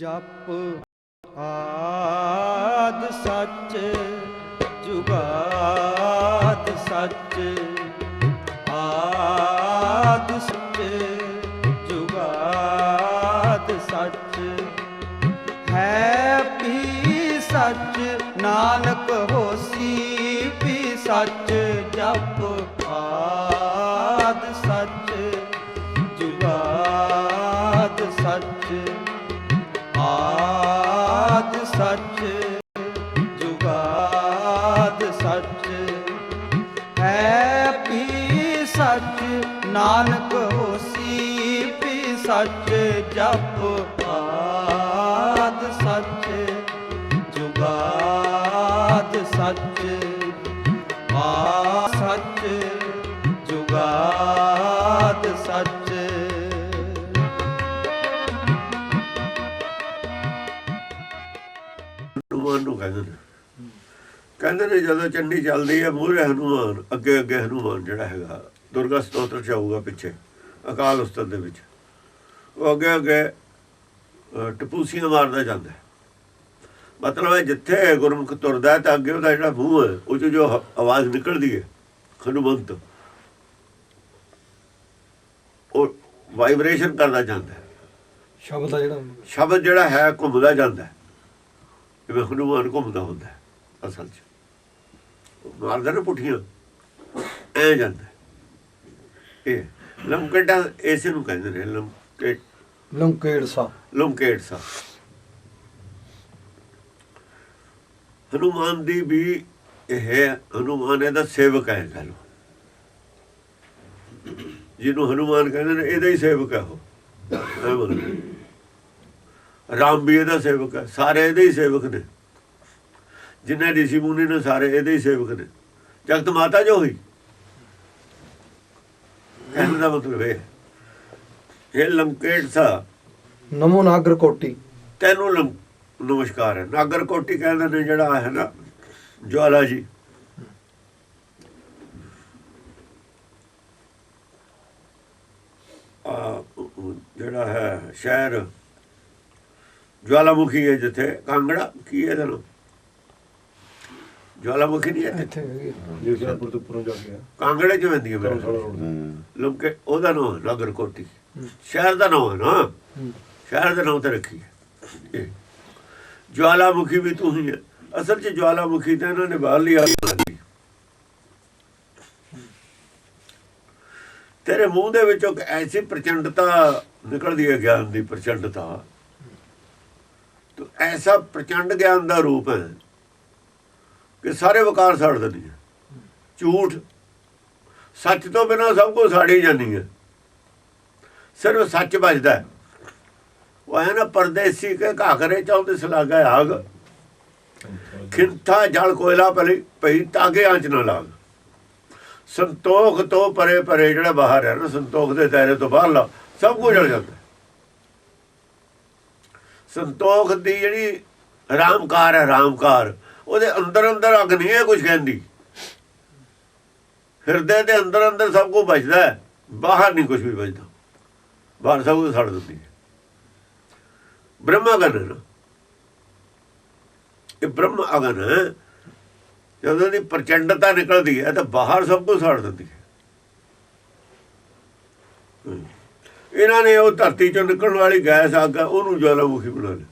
ਜਪ ਆਦ ਸੱਚ, ਜੁਗਾਦ ਸੱਚ, ਆਦ ਸੱਚ, ਜੁਗਾਦ ਸੱਚ। ਹੈ ਪੀ ਸੱਚ, ਨਾਨਕ ਹੋਸੀ ਵੀ ਸੱਚ, ਜਪ ਆਦ ਸੱਚ, ਜੁਗਾਦ ਸੱਚ। ਆਦ ਸੱਚ, ਜੁਗਾਦ ਸੱਚ। ਹੈ ਪੀ ਸੱਚ, ਨਾਨਕ ਹੋਸੀ ਵੀ ਸੱਚ, ਜਪ ਆਦ ਸੱਚ, ਜੁਗਾਦ ਸੱਚ। ਕਹਿੰਦੇ ਨੇ ਕਹਿੰਦੇ ਨੇ ਜਦੋਂ ਚੰਡੀ ਚੱਲਦੀ ਹੈ ਮੂਹਰੇ ਹਨੂਮਾਨ ਅੱਗੇ ਅੱਗੇ ਹਨੂਮਾਨ ਜਿਹੜਾ ਹੈਗਾ ਦੁਰਗਾ ਸਤੋਤਰ ਚ ਆਊਗਾ ਪਿੱਛੇ ਅਕਾਲ ਉਸਤਤ ਦੇ ਵਿੱਚ। ਉਹ ਅੱਗੇ ਅੱਗੇ ਟਪੂਸੀਆਂ ਮਾਰਦਾ ਜਾਂਦਾ। ਮਤਲਬ ਹੈ ਜਿੱਥੇ ਗੁਰਮੁਖ ਤੁਰਦਾ ਤਾਂ ਅੱਗੇ ਉਹਦਾ ਜਿਹੜਾ ਮੂੰਹ ਹੈ ਉਹ 'ਚੋਂ ਜੋ ਆਵਾਜ਼ ਨਿਕਲਦੀ ਹੈ ਹਨੂਮੰਤ। ਉਹ ਵਾਈਬ੍ਰੇਸ਼ਨ ਕਰਦਾ ਜਾਂਦਾ। ਸ਼ਬਦ ਜਿਹੜਾ ਸ਼ਬਦ ਜਿਹੜਾ ਹੈ ਘੁੰਮਦਾ ਜਾਂਦਾ। ਜਿਵੇਂ ਹਨੂਮਾਨ ਘੁੰਮਦਾ ਹੁੰਦਾ ਹੈ ਅਸਲ 'ਚ। ਮਾਰਦਾ ਨਾ ਪੁੱਠੀਆਂ। ਐ ਜਾਂਦਾ ਹੈ। ਇਹ ਲੰਕੇਟਾ ਇਸੇ ਨੂੰ ਕਹਿੰਦੇ ਨੇ ਲੰਕੇਟ ਲੰਕੇੜ ਸਾ। ਲੰਕੇਟ ਸਾ। ਹਨੂਮਾਨ ਦੀ ਵੀ ਇਹ ਹਨੂਮਾਨ ਇਹਦਾ ਸੇਵਕ ਹੈ ਕਹ ਲਓ ਜਿਹਨੂੰ ਹਨੂਮਾਨ ਕਹਿੰਦੇ ਨੇ ਇਹਦਾ ਹੀ ਸੇਵਕ ਹੈ ਉਹ। ਰਾਮ ਵੀ ਇਹਦਾ ਸੇਵਕ ਹੈ ਸਾਰੇ ਇਹਦੇ ਹੀ ਸੇਵਕ ਨੇ। ਜਿੰਨੇ ਰਿਸ਼ੀ ਮੁਨੀ ਨੇ ਸਾਰੇ ਇਹਦੇ ਹੀ ਸੇਵਕ ਨੇ। ਜਗਤ ਮਾਤਾ ਜੋ ਹੋਈ। ਕਹਿਣ ਦਾ ਮਤਲਬ ਇਹ ਹੈ। ਇਹ ਲੰਕੇਟ ਸਾ। ਨਮੋ ਨਾਗਰ ਕੋਟੀ। ਤੈਨੂੰ ਨਮਸਕਾਰ ਹੈ। ਨਾਗਰ ਕੋਟੀ ਕਹਿੰਦੇ ਨੇ ਜਿਹੜਾ ਹੈ ਨਾ ਜਵਾਲਾ ਜੀ। ਆ ਜਿਹੜਾ ਹੈ ਸ਼ਹਿਰ। ਜਵਾਲਾਮੁਖੀ ਹੈ ਜਿੱਥੇ ਕਾਂਗੜਾ ਕੀ ਹੈ ਇਹਦਾ ਨਾਮ ਜਵਾਲਾਮੁਖੀ ਨਹੀਂ ਹੈ ਇੱਥੇ ਹੈਗੀ ਜੇ ਸ਼ਾਹਪੁਰ ਤੋਂ ਪੁਰੋਂ ਜਾ ਗਿਆ ਕਾਂਗੜੇ ਚ ਪੈਂਦੀ ਹੈ ਲੰਕੇ ਉਹਦਾ ਨਾਮ ਨਾਗਰ ਕੋਟੀ ਸ਼ਹਿਰ ਦਾ ਨਾਮ ਹੈ ਨਾ। ਸ਼ਹਿਰ ਦੇ ਨਾਮ ਤੇ ਰੱਖੀ ਹੈ ਜਵਾਲਾਮੁਖੀ ਵੀ ਤੂੰ ਹੀ ਹੈ ਅਸਲ 'ਚ ਜਵਾਲਾਮੁਖੀ ਤਾਂ ਇਹਨਾਂ ਨੇ ਬਾਹਰ ਲਿਆ ਤੇਰੇ ਮੂੰਹ ਦੇ ਵਿੱਚੋਂ ਇੱਕ ਐਸੀ ਪ੍ਰਚੰਡਤਾ ਨਿਕਲਦੀ ਹੈ ਗਿਆਨ ਦੀ ਪ੍ਰਚੰਡਤਾ ਐਸਾ ਪ੍ਰਚੰਡ ਗਿਆਨ ਦਾ ਰੂਪ ਹੈ ਕਿ ਸਾਰੇ ਵਕਾਰ ਛੱਡ ਦਿੰਦੀ ਹੈ ਝੂਠ ਸੱਚ ਤੋਂ ਬਿਨਾ ਸਭ ਕੁਝ ਸਾੜੀ ਜਾਂਦੀ ਹੈ। ਸਿਰਫ ਸੱਚ ਬਚਦਾ ਹੈ। ਉਹ ਹੈ ਨਾ ਪਰਦੇਸੀ ਕੇ ਘਾਗਰੇ ਚਾਉਂਦੇ ਸਲਾਗਾ ਆਗ। ਖਿੰਥਾ ਜਲ ਕੋਇਲਾ ਪਲੀ ਪਈ ਤਾਗੇ ਆਂਚ ਨਾ ਲਾਗ। ਸੰਤੋਖ ਤੋਂ ਪਰੇ ਪਰੇ ਜਿਹੜਾ ਬਾਹਰ ਹੈ ਨਾ, ਸੰਤੋਖ ਦੇ ਦਾਇਰੇ ਤੋਂ ਬਾਹਰ ਲਾ ਸਭ ਕੁਝ ਜਲ ਜਾਂਦਾ ਸੰਤੋਖ ਦੀ ਜਿਹੜੀ ਰਾਮਕਾਰ ਹੈ, ਰਾਮਕਾਰ, ਉਹਦੇ ਅੰਦਰ ਅੰਦਰ ਅਗ ਨਹੀਂ ਹੈ ਕੁਝ ਕਹਿੰਦੀ। ਹਿਰਦੇ ਦੇ ਅੰਦਰ ਅੰਦਰ ਸਭ ਕੁਝ ਬਚਦਾ ਹੈ, ਬਾਹਰ ਨਹੀਂ ਕੁਝ ਵੀ ਬਚਦਾ ਬਾਹਰ ਸਭ ਕੁਝ ਸੜ ਦਿੰਦੀ ਹੈ। ਬ੍ਰਹਮ ਅਗਨ ਹੈ ਨਾ। ਇਹ ਬ੍ਰਹਮ ਅਗਨ ਹੈ, ਜਦੋਂ ਦੀ ਪ੍ਰਚੰਡਤਾ ਨਿਕਲਦੀ ਹੈ, ਤਾਂ ਬਾਹਰ ਸਭ ਕੁਝ ਸੜ ਦਿੰਦੀ ਹੈ। ਇਹਨਾਂ ਨੇ ਉਹ ਧਰਤੀ ਚੋਂ ਨਿਕਲਣ ਵਾਲੀ ਗੈਸ ਅੱਗ ਹੈ, ਉਹਨੂੰ ਜਵਾਲਾਮੁਖੀ ਬਣਾ ਲਿਆ।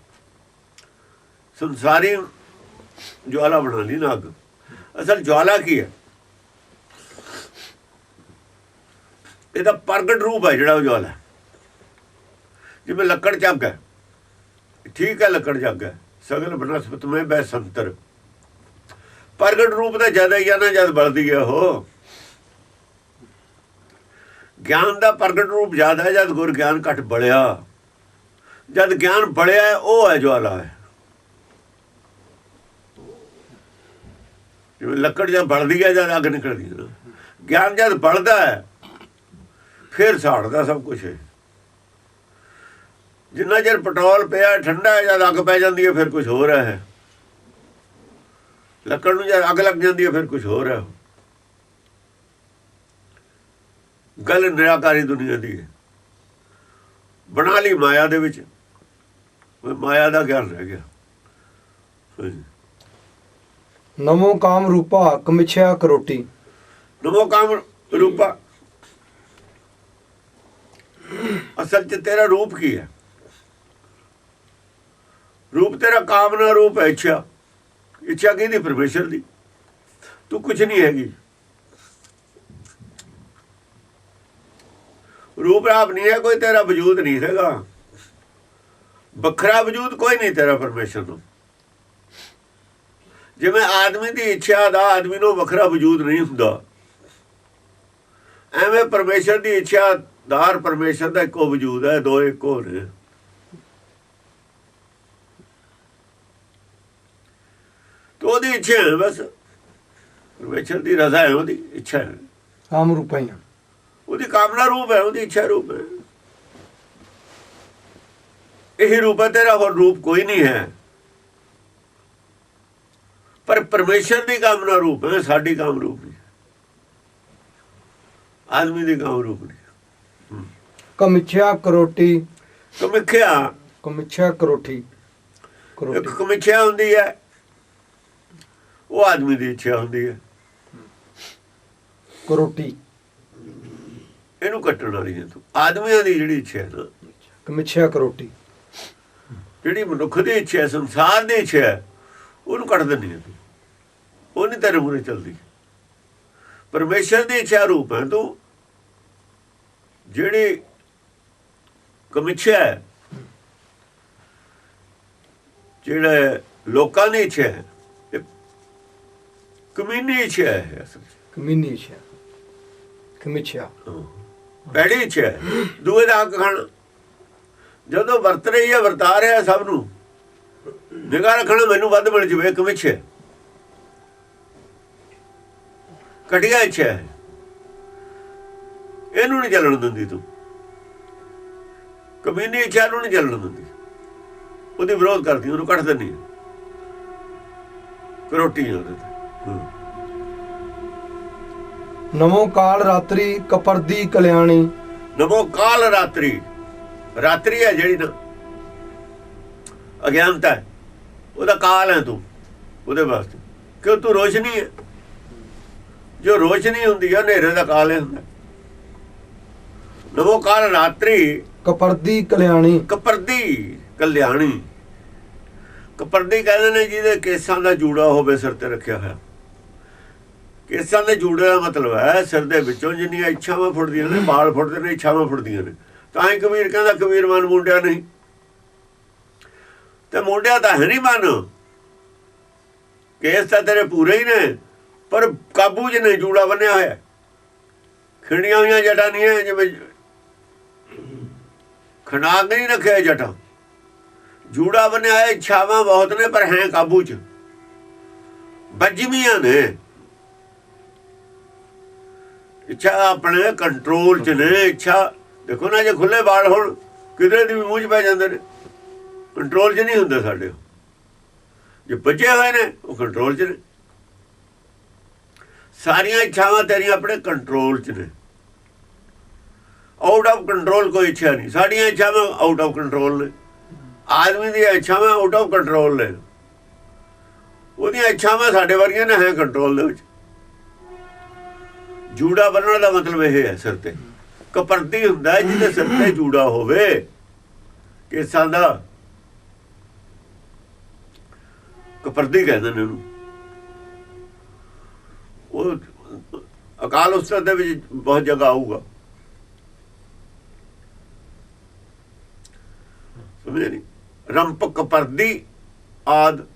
ਸੰਸਾਰੀ ਜਵਾਲਾ ਬਣਾ ਲਈ ਨਾ ਅੱਗ। ਅਸਲ ਜਵਾਲਾ ਕੀ ਹੈ? ਇਹਦਾ ਪ੍ਰਗਟ ਰੂਪ ਹੈ ਜਿਹੜਾ ਉਹ ਜਵਾਲਾ ਜਿਵੇਂ ਲੱਕੜ ਚੱਗ ਹੈ। ਠੀਕ ਹੈ ਲੱਕੜ ਚੱਗ ਹੈ। ਸਗਲ ਬਨਸਪਤ ਮੈਂ ਬੈ ਸੰਤਰ ਪ੍ਰਗਟ ਰੂਪ ਦਾ ਜ਼ਿਆਦਾ ਹੀ ਆ ਨਾ ਜਦ ਬਲਦੀ ਹੈ ਉਹ। ਗਿਆਨ ਦਾ ਪ੍ਰਗਟ ਰੂਪ ਜ਼ਿਆਦਾ ਹੈ ਜਦ ਗੁਰ ਗਿਆਨ ਘਟ ਬਲਿਆ। ਜਦ ਗਿਆਨ ਬਲਿਆ ਉਹ ਹੈ ਜਵਾਲਾ ਹੈ। ਜਿਵੇਂ ਲੱਕੜ ਜਦ ਬਲਦੀ ਹੈ, ਜਦ ਅੱਗ ਨਿਕਲਦੀ ਹੈ ਨਾ। ਗਿਆਨ ਜਦ ਬਲਦਾ ਹੈ, ਫਿਰ ਸਾੜਦਾ ਸਭ ਕੁਝ ਹੈ। ਜਿੰਨਾ ਚਿਰ ਪੈਟਰੋਲ ਪਿਆ, ਠੰਡਾ ਹੈ, ਜਦ ਅੱਗ ਪੈ ਜਾਂਦੀ ਹੈ, ਫਿਰ ਕੁਝ ਹੋਰ ਹੈ। ਲੱਕੜ ਨੂੰ ਜਦ ਅੱਗ ਲੱਗ ਜਾਂਦੀ ਹੈ, ਫਿਰ ਕੁਝ ਹੋ ਰਿਹਾ ਗੱਲ ਨਿਰਾਕਾਰੀ ਦੁਨੀਆ ਦੀ ਹੈ। ਬਣਾ ਲਈ ਮਾਇਆ ਦੇ ਵਿੱਚ। ਮਾਇਆ ਦਾ ਗਿਆਨ ਰਹਿ ਗਿਆ। ਨਮੋ ਕਾਮ ਰੂਪਾ ਕਮਿਛਿਆ ਕਰੋਟੀ। ਨਮੋ ਕਾਮ ਰੂਪਾ। ਅਸਲ ਚ ਤੇਰਾ ਰੂਪ ਕੀ ਹੈ? ਰੂਪ ਤੇਰਾ ਕਾਮਨਾ ਰੂਪ ਹੈ ਇੱਛਾ। ਇੱਛਾ ਕਿਹਦੀ? ਪਰਮੇਸ਼ਰ ਦੀ। ਤੂੰ ਕੁਝ ਨਹੀਂ ਹੈਗੀ। ਰੂਪ ਆਪ ਨਹੀਂ ਹੈ, ਕੋਈ ਤੇਰਾ ਵਜੂਦ ਨਹੀਂ ਹੈਗਾ। ਵੱਖਰਾ ਵਜੂਦ ਕੋਈ ਨਹੀਂ ਤੇਰਾ ਪਰਮੇਸ਼ਰ ਨੂੰ ਜਿਵੇਂ ਆਦਮੀ ਦੀ ਇੱਛਾ ਦਾ ਆਦਮੀ ਨੂੰ ਵੱਖਰਾ ਵਜੂਦ ਨਹੀਂ ਹੁੰਦਾ। ਐਵੇਂ ਪਰਮੇਸ਼ਰ ਦੀ ਇੱਛਾ ਦਾਰ ਪਰਮੇਸ਼ਰ ਦਾ ਇੱਕੋ ਵਜੂਦ ਹੈ, ਦੋ ਇੱਕੋ ਨੇ ਤੋ ਉਹਦੀ ਇੱਛਾ ਹੈ ਬਸ। ਪਰਮੇਸ਼ਰ ਦੀ ਰਜ਼ਾ ਹੈ, ਉਹਦੀ ਇੱਛਾ ਹੈ। ਕਾਮ ਰੂਪਾ ਉਹਦੀ ਕਾਮਨਾ ਰੂਪ ਹੈ ਉਹਦੀ ਇੱਛਾ ਰੂਪ ਹੈ। ਇਹ ਰੂਪ ਹੈ ਤੇਰਾ ਹੋਰ ਰੂਪ ਕੋਈ ਨਹੀਂ ਹੈ। ਪਰ ਪਰਮੇਸ਼ਰ ਦੀ ਕਾਮਨਾ ਰੂਪ ਹੈ ਸਾਡੀ ਕਾਮ ਰੂਪ ਨਹੀਂ। ਆਦਮੀ ਦੀ ਕਾਮ ਰੂਪ ਨਹੀਂ। ਕਮਿਛਿਆ ਕਰੋਟੀ। ਕਮਿਖਿਆ। ਕਮਿਛਿਆ ਕਰੋਟੀ। ਇੱਕ ਕਮਿਖਿਆ ਹੁੰਦੀ ਹੈ ਉਹ ਆਦਮੀ ਦੀ ਇੱਛਾ ਹੁੰਦੀ ਹੈ। ਕਰੋਟੀ। ਇਹਨੂੰ ਕੱਟਣ ਵਾਲੀ ਹੈ ਤੂੰ। ਆਦਮੀਆਂ ਦੀ ਜਿਹੜੀ ਇੱਛਾ ਹੈ ਕਮਿਛਿਆ ਕਰੋਟੀ ਜਿਹੜੀ ਮਨੁੱਖ ਦੀ ਇੱਛਾ ਹੈ ਸੰਸਾਰ ਦੀ ਇੱਛਾ ਹੈ ਉਹਨੂੰ ਕੱਢ ਦਿੰਦੀ ਹੈ ਤੂੰ। ਉਹ ਨਹੀਂ ਤੇਰੇ ਮੂਹਰੇ ਚੱਲਦੀ। ਪਰਮੇਸ਼ਰ ਦੀ ਇੱਛਾ ਰੂਪ ਹੈ ਤੂੰ। ਜਿਹੜੀ ਕਮਿੱਛਾ ਹੈ ਜਿਹੜਾ ਲੋਕਾਂ ਦੀ ਇੱਛਾ ਹੈ ਕਮੀਨੀ ਇੱਛਾ ਹੈ। ਅਸਲ। ਕਮਿਨੀ ਕਮਿਛਿਆ। ਪੈੜੀ ਇੱਛਾ ਦੂਏ ਦਾ ਹੱਕ ਖਾਣਾ ਜਦੋਂ ਵਰਤ ਰਹੀ ਹੈ, ਵਰਤਾ ਰਿਹਾ ਸਭ ਨੂੰ। ਨਿਗਾਹ ਰੱਖਣਾ ਮੈਨੂੰ ਵੱਧ ਮਿਲ ਜਵੇ ਕਮਿੱਛਾ ਹੈ। ਕਟਿਆ ਇੱਛਾ ਇਹਨੂੰ ਨਹੀਂ ਚੱਲਣ ਦਿੰਦੀ ਤੂੰ। ਕਮੀਨੀ ਇੱਛਾ ਨੂੰ ਨਹੀਂ ਚੱਲਣ ਦਿੰਦੀ। ਉਹਦੀ ਵਿਰੋਧ ਕਰਦੀ, ਉਹਨੂੰ ਕੱਢ ਦਿੰਦੀ ਕਰੋਟੀ ਉਹਦੇ ਤੇ। ਹੂੰ। ਨਮੋ ਕਾਲ ਰਾਤਰੀ ਕਪਰਦੀ ਕਲਿਆਣੀ। ਨਮੋ ਕਾਲ ਰਾਤਰੀ। ਰਾਤਰੀ ਹੈ ਜਿਹੜੀ ਨਾ ਅਗਿਆਨਤਾ ਹੈ। ਉਹਦਾ ਕਾਲ ਹੈ ਤੂੰ ਉਹਦੇ ਵਾਸਤੇ। ਕਿਉਂ ਤੂੰ ਰੋਸ਼ਨੀ ਹੈ? ਜੋ ਰੋਸ਼ਨੀ ਹੁੰਦੀ ਹੈ ਹਨੇਰੇ ਦਾ ਕਾਲ ਹੈ ਹੁੰਦਾ ਨਮੋ ਕਾਲ ਰਾਤਰੀ। ਕਪਰਦੀ ਕਲਿਆਣੀ। ਕਪਰਦੀ ਕਲਿਆਣੀ। ਕਪਰਦੀ ਕਹਿੰਦੇ ਨੇ ਜਿਹਦੇ ਕੇਸਾਂ ਦਾ ਜੂੜਾ ਹੋਵੇ ਸਿਰ ਤੇ ਰੱਖਿਆ ਹੋਇਆ। ਕੇਸਾਂ ਦੇ ਜੂੜੇ ਦਾ ਮਤਲਬ ਹੈ, ਸਿਰ ਦੇ ਵਿੱਚੋਂ ਜਿੰਨੀਆਂ ਇੱਛਾਵਾਂ ਫੁੱਟਦੀਆਂ ਨੇ ਬਾਲ ਫੁੱਟਦੇ ਨੇ, ਇੱਛਾਵਾਂ ਫੁੱਟਦੀਆਂ ਨੇ। ਤਾਂ ਹੀ ਕਬੀਰ ਕਹਿੰਦਾ, ਕਬੀਰ ਮਨ ਮੁੰਡਿਆ ਨਹੀਂ। ਤੇ ਮੁੰਡਿਆ ਤਾਂ ਹੈ ਨਹੀਂ ਮਨ। ਕੇਸ ਤਾਂ ਤੇਰੇ ਪੂਰੇ ਹੀ ਨੇ, ਪਰ ਕਾਬੂ 'ਚ ਨਹੀਂ ਜੂੜਾ ਬੰਨਿਆ ਹੋਇਆ। ਖਿੰਡੀਆਂ ਹੋਈਆਂ ਜਟਾਂ ਨਹੀਂ ਹੈ, ਜਿਵੇਂ ਖਨਾਗ ਨਹੀਂ ਰੱਖਿਆ ਜਟਾਂ ਜੂੜਾ। ਬਣਿਆ ਹੈ ਇੱਛਾਵਾਂ ਬਹੁਤ ਨੇ, ਪਰ ਹੈ ਕਾਬੂ 'ਚ। ਬੱਜਵੀਆਂ ਨੇ। ਇੱਛਾ ਆਪਣੇ ਕੰਟਰੋਲ 'ਚ ਨੇ, ਇੱਛਾ। ਦੇਖੋ ਨਾ, ਜੇ ਖੁੱਲੇ ਬਾਲ ਹੋਣ, ਕਿਧਰੇ ਦੀ ਵੀ ਮੂੰਹ 'ਚ ਪੈ ਜਾਂਦੇ ਨੇ। ਕੰਟਰੋਲ 'ਚ ਨਹੀਂ ਹੁੰਦੇ ਸਾਡੇ। ਜੇ ਬਚੇ ਹੋਏ ਨੇ, ਉਹ ਕੰਟਰੋਲ 'ਚ ਨੇ। ਸਾਰੀਆਂ ਇੱਛਾਵਾਂ ਤੇਰੀਆਂ ਆਪਣੇ ਕੰਟਰੋਲ 'ਚ ਨੇ। ਆਊਟ ਆਫ ਕੰਟਰੋਲ ਕੋਈ ਇੱਛਾ ਨਹੀਂ। ਸਾਡੀਆਂ ਇੱਛਾਵਾਂ ਆਊਟ ਆਫ ਕੰਟਰੋਲ ਨੇ। ਆਦਮੀ ਦੀਆਂ ਇੱਛਾਵਾਂ ਆਊਟ ਆਫ ਕੰਟਰੋਲ ਨੇ। ਉਹਦੀਆਂ ਇੱਛਾਵਾਂ ਸਾਡੇ ਵਰਗੀਆਂ ਨੇ ਹੈ ਕੰਟਰੋਲ ਦੇ ਵਿੱਚ। ਜੂੜਾ ਬੰਨਣ ਦਾ ਮਤਲਬ ਇਹ ਹੈ ਸਿਰ ਤੇ। ਕਪਰਦੀ ਹੁੰਦਾ ਜਿਹਦੇ ਸਿਰ ਤੇ ਜੂੜਾ ਹੋਵੇ। ਕਿਸਾਂ ਦਾ ਕਪਰਦੀ ਕਹਿੰਦੇ ਨੇ ਉਹਨੂੰ ਉਹ ਅਕਾਲ ਉਸਤਤ ਦੇ ਵਿੱਚ ਬਹੁਤ ਜਗ੍ਹਾ ਆਊਗਾ। ਸਮਝੇ ਨਹੀਂ ਰੰਪਕ ਪਰਦੀ ਆਦ